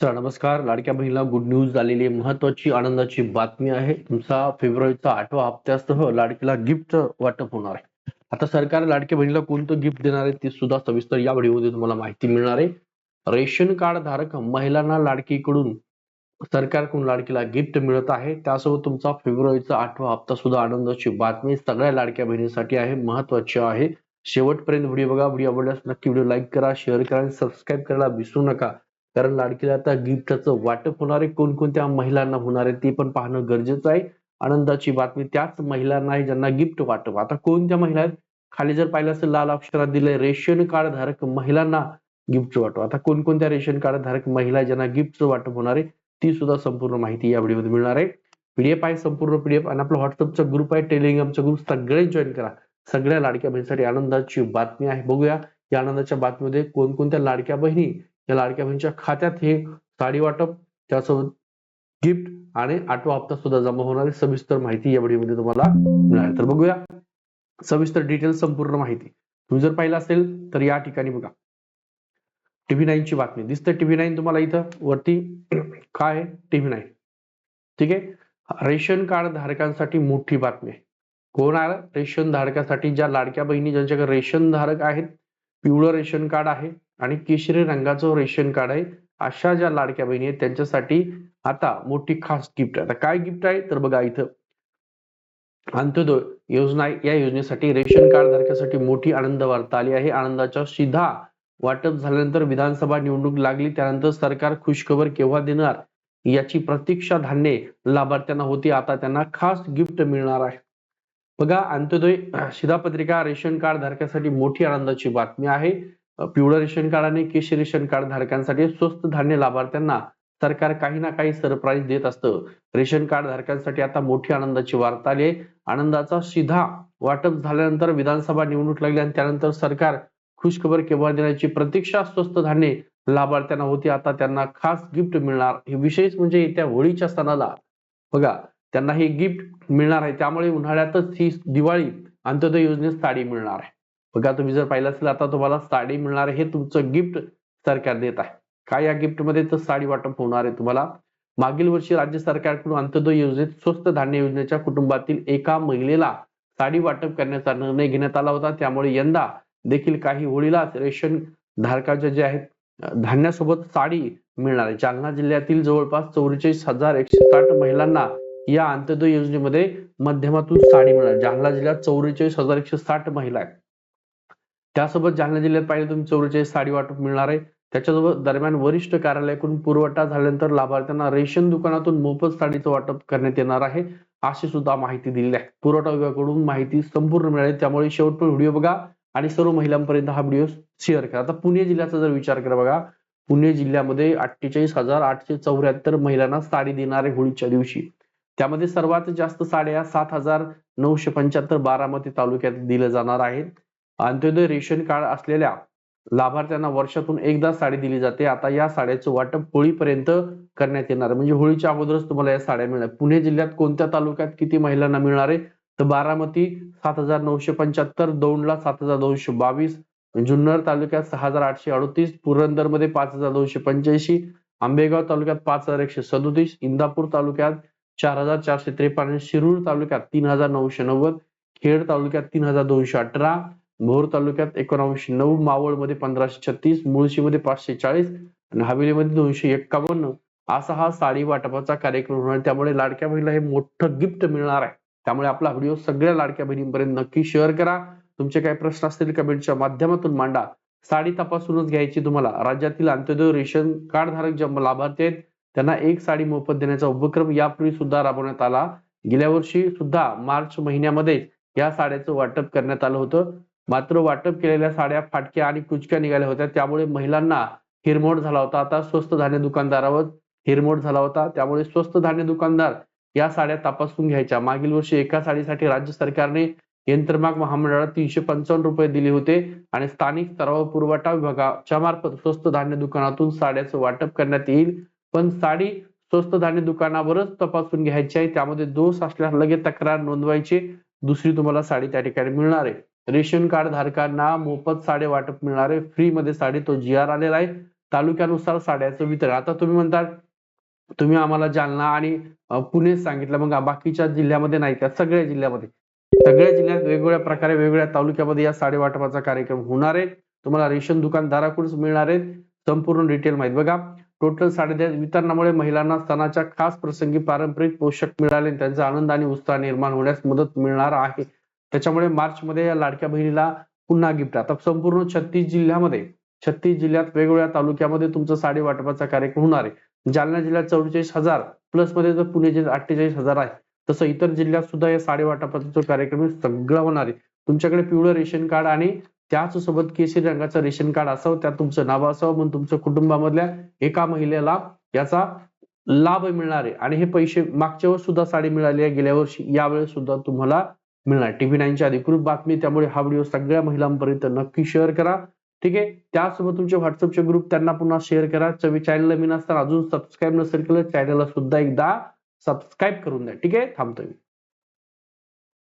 Sir नमस्कार. लाडक्या बहिणीला गुड न्यूज आलेली आहे. महत्वाची आनंदाची बातमी आहे. तुमचा फेब्रुवारीचा आठवा हप्त्यासह लाडकीला गिफ्ट वाटप होणार आहे. आता सरकार लाडक्या बहिणीला कोणतं गिफ्ट देणार आहे ते सुद्धा सविस्तर या व्हिडिओमध्ये तुम्हाला माहिती मिळणार आहे. रेशन कार्ड धारक महिलांना लाडकीकडून सरकारकडून लाडकीला गिफ्ट मिळत आहे. त्यासोबत तुमचा फेब्रुवारीचा आठवा हप्ता सुद्धा आनंदाची बातमी सगळ्या लाडक्या बहिणीसाठी आहे. महत्वाची आहे. शेवटपर्यंत व्हिडिओ बघा. व्हिडिओ आवडल्यास नक्की व्हिडिओ लाईक करा शेअर करा आणि सबस्क्राईब करायला विसरू नका. कारण लाडकीला आता गिफ्टचं वाटप होणार आहे कोणकोणत्या महिलांना होणार आहे ते पण पाहणं गरजेचं आहे. आनंदाची बातमी त्याच महिलांना आहे ज्यांना गिफ्ट वाटप. आता कोणत्या महिला आहेत? खाली जर पाहिलं असेल लाल अक्षरात दिलंय रेशन कार्ड धारक महिलांना गिफ्ट वाटप. आता कोणकोणत्या रेशन कार्ड धारक महिला ज्यांना गिफ्ट वाटप होणार आहे ती सुद्धा संपूर्ण माहिती या व्हिडिओमध्ये मिळणार आहे. पीडीएफ आहे संपूर्ण पीडीएफ आणि आपला व्हॉट्सअपचा ग्रुप आहे टेलिग्रामचा ग्रुप सगळे जॉईन करा. सगळ्या लाडक्या बहिणीसाठी आनंदाची बातमी आहे. बघूया या आनंदाच्या बातमीमध्ये कोणकोणत्या लाडक्या बहिणी या लाडक्या बहिणीच्या खात्यात हे साडी वाटप त्यासोबत गिफ्ट आणि आठवा हप्ता सुद्धा जमा होणारी सविस्तर माहिती या व्हिडिओमध्ये तुम्हाला मिळाली तर बघूया. सविस्तर डिटेल संपूर्ण माहिती. तुम्ही जर पाहिलं असेल तर या ठिकाणी बघा. टीव्ही नाईन ची बातमी. दिसते टीव्ही नाईन तुम्हाला इथं वरती काय आहे? TV nine. ठीक आहे? रेशन कार्ड धारकांसाठी मोठी बातमी आहे. कोण आहे? रेशन धारकासाठी ज्या लाडक्या बहिणी ज्यांच्याकडे रेशन धारक आहेत पिवळं रेशन कार्ड आहे आणि केशरी रंगाचं रेशन कार्ड आहे. अशा ज्या लाडक्या बहिणी आहेत त्यांच्यासाठी आता मोठी खास गिफ्ट आहे. आता काय गिफ्ट आहे? तर बघा इथं. अंत्योदय योजना या योजनेसाठी रेशन कार्ड धारकासाठी मोठी आनंद वार्ता आली आहे. आनंदाच्या सीधा वाटप झाल्यानंतर विधानसभा निवडणूक लागली. त्यानंतर सरकार खुशखबर केव्हा देणार याची प्रतीक्षा धान्ये लाभार्थ्यांना होती. आता त्यांना खास गिफ्ट मिळणार आहे. बघा अंत्योदय शिधापत्रिका रेशन कार्ड धारकासाठी मोठी आनंदाची बातमी आहे. पिवळं रेशन कार्ड आणि केशरी रेशन कार्ड धारकांसाठी स्वस्त धान्य लाभार्थ्यांना सरकार काही ना काही सरप्राईज देत असतं. रेशन कार्ड धारकांसाठी आता मोठी आनंदाची वार्ता आली आनंदाचा सीधा वाटप झाल्यानंतर विधानसभा निवडणूक लागली आणि त्यानंतर सरकार खुशखबर केव्हा देण्याची प्रतीक्षा स्वस्त धान्य लाभार्थ्यांना होती आता त्यांना खास गिफ्ट मिळणार. हे विशेष म्हणजे येत्या होळीच्या सणाला. बघा त्यांना हे गिफ्ट मिळणार आहे. त्यामुळे उन्हाळ्यातच ही दिवाळी अंत्योदय योजनेत साडी मिळणार आहे. बघा तुम्ही जर पाहिलं असेल आता तुम्हाला साडी मिळणार आहे हे तुमचं गिफ्ट सरकार देत आहे. काय या गिफ्टमध्ये तर साडी वाटप होणार आहे तुम्हाला? मागील वर्षी राज्य सरकारकडून अंत्योदय योजनेत स्वस्त धान्य योजनेच्या कुटुंबातील एका महिलेला साडी वाटप करण्याचा निर्णय घेण्यात आला होता. त्यामुळे यंदा देखील काही होळीला रेशन धारकाच्या जे आहेत धान्यासोबत साडी मिळणार आहे. जालना जिल्ह्यातील जवळपास चौवेचाळीस हजार एकशे साठ महिलांना या अंत्योदय योजनेमध्ये माध्यमातून साडी मिळणार जालना जिल्ह्यात चौवेचाळीस हजार एकशे साठ महिला आहेत. त्यासोबत जालना जिल्ह्यात पाहिजे तुम्ही चौवेचाळीस साडी वाटप मिळणार आहे. त्याच्यासोबत दरम्यान वरिष्ठ कार्यालयाकडून पुरवठा झाल्यानंतर लाभार्थ्यांना रेशन दुकानातून मोफत साडीचं वाटप करण्यात येणार आहे अशी सुद्धा माहिती दिलेली आहे. पुरवठा विभागाकडून माहिती संपूर्ण मिळाली त्यामुळे शेवटपर्यंत व्हिडिओ बघा आणि सर्व महिलांपर्यंत हा व्हिडिओ शेअर करा. आता पुणे जिल्ह्याचा जर विचार करा बघा पुणे जिल्ह्यामध्ये अठ्ठेचाळीस हजार आठशे चौऱ्याहत्तर महिलांना साडी देणारे होळीच्या दिवशी. त्यामध्ये सर्वात जास्त साड्या सात हजार नऊशे पंच्याहत्तर बारामती तालुक्यात दिल्या जाणार आहेत. अंत्योदय रेशन कार्ड असलेल्या लाभार्थ्यांना वर्षातून एकदा साडी दिली जाते आता या साड्याचं वाटप होळीपर्यंत करण्यात येणार म्हणजे होळीच्या अगोदरच तुम्हाला या साड्या मिळणार पुणे जिल्ह्यात कोणत्या तालुक्यात किती महिलांना मिळणार आहे? तर बारामती सात हजार नऊशे पंच्याहत्तर दौंडला सात हजार दोनशे बावीस जुन्नर तालुक्यात सहा हजार आठशे अडतीस पुरंदरमध्ये पाच हजार दोनशे पंच्याऐंशी आंबेगाव तालुक्यात पाच हजार एकशे सदोतीस इंदापूर तालुक्यात चार हजार चारशे त्रेपन्न शिरूर तालुक्यात तीन हजार नऊशे नव्वद खेड तालुक्यात तीन हजार दोनशे अठरा मोहोर तालुक्यात एकोणावीसशे नऊ मावळमध्ये पंधराशे छत्तीस मुळशीमध्ये पाचशे चाळीस आणि हवेलीमध्ये दोनशे एक्कावन्न असा हा साडी वाटपाचा कार्यक्रम होणार. त्यामुळे लाडक्या बहिणीला हे मोठं गिफ्ट मिळणार आहे. त्यामुळे आपला व्हिडिओ सगळ्या लाडक्या बहिणींपर्यंत नक्की शेअर करा. तुमचे काही प्रश्न असतील कमेंटच्या माध्यमातून मांडा. साडी तपासूनच घ्यायची तुम्हाला. राज्यातील अंत्योदय रेशन कार्ड धारक जे लाभार्थी आहेत त्यांना एक साडी मोफत देण्याचा उपक्रम यापूर्वी सुद्धा राबवण्यात आला. गेल्या वर्षी सुद्धा मार्च महिन्यामध्ये या साड्याचं वाटप करण्यात आलं होतं. मात्र वाटप केलेल्या साड्या फाटक्या आणि कुचक्या निघाल्या होत्या. त्यामुळे महिलांना हिरमोड झाला होता. आता स्वस्त धान्य दुकानदारावर हिरमोड झाला होता. त्यामुळे स्वस्त धान्य दुकानदार या साड्या तपासून घ्यायच्या. मागील वर्षी एका साडीसाठी राज्य सरकारने यंत्रमाग महामंडळाला तीनशे पंचावन्न रुपये दिले होते आणि स्थानिक स्तरावर पुरवठा विभागाच्या मार्फत स्वस्त धान्य दुकानातून साड्याचं वाटप करण्यात येईल. पण साडी स्वस्त धान्य दुकानावरच तपासून घ्यायची आहे. त्यामध्ये दोष असल्यास लगेच तक्रार नोंदवायची. दुसरी तुम्हाला साडी त्या ठिकाणी मिळणार आहे. रेशन कार्ड धारकांना मोफत साडे वाटप मिळणार आहे फ्री मध्ये साडी तो जी आर आलेला आहे. तालुक्यानुसार साड्याचं वितरण. आता तुम्ही म्हणतात तुम्ही आम्हाला जालना आणि पुणे सांगितलं. मग बाकीच्या जिल्ह्यामध्ये नाही का? सगळ्या जिल्ह्यामध्ये. सगळ्या जिल्ह्यात वेगवेगळ्या प्रकारे वेगवेगळ्या तालुक्यामध्ये या साडे वाटपाचा कार्यक्रम होणार आहे. तुम्हाला रेशन दुकानदाराकडूनच मिळणार आहेत संपूर्ण डिटेल माहिती बघा. टोटल साडे वितरणामुळे महिलांना सणाच्या खास प्रसंगी पारंपरिक पोषक मिळाले त्यांचा आनंद आणि उत्साह निर्माण होण्यास मदत मिळणार आहे. त्याच्यामुळे मार्चमध्ये या लाडक्या बहिणीला पुन्हा गिफ्ट. आता संपूर्ण छत्तीस जिल्ह्यामध्ये छत्तीस जिल्ह्यात वेगवेगळ्या तालुक्यामध्ये तुमचं साडे वाटपाचा कार्यक्रम होणार आहे. जालना जिल्ह्यात चौवेचाळीस हजार प्लसमध्ये जर पुणे जिल्ह्यात अठ्ठेचाळीस हजार आहे तसं इतर जिल्ह्यात सुद्धा या साडे वाटपाचा जो कार्यक्रम सगळं होणार आहे. तुमच्याकडे पिवळं रेशन कार्ड आणि त्याच सोबत केसरी रंगाचं रेशन कार्ड असावं त्यात तुमचं नाव असावं म्हणून तुमच्या कुटुंबामधल्या एका महिलेला याचा लाभ मिळणार आहे. आणि हे पैसे मागच्या वर्षी सुद्धा साडी मिळाली आहे गेल्या वर्षी. यावेळेस सुद्धा तुम्हाला मिळणार. टीव्ही नाईनची अधिकृत बातमी त्यामुळे हा व्हिडिओ सगळ्या महिलांपर्यंत नक्की शेअर करा. ठीक आहे? त्यासोबत तुमचे व्हॉट्सअपचे ग्रुप त्यांना पुन्हा शेअर करा. चवी चॅनलला मी नसताना अजून सबस्क्राईब नसेल केलं चॅनलला सुद्धा एकदा सबस्क्राईब करून द्या. ठीक आहे? थांबतोय मी.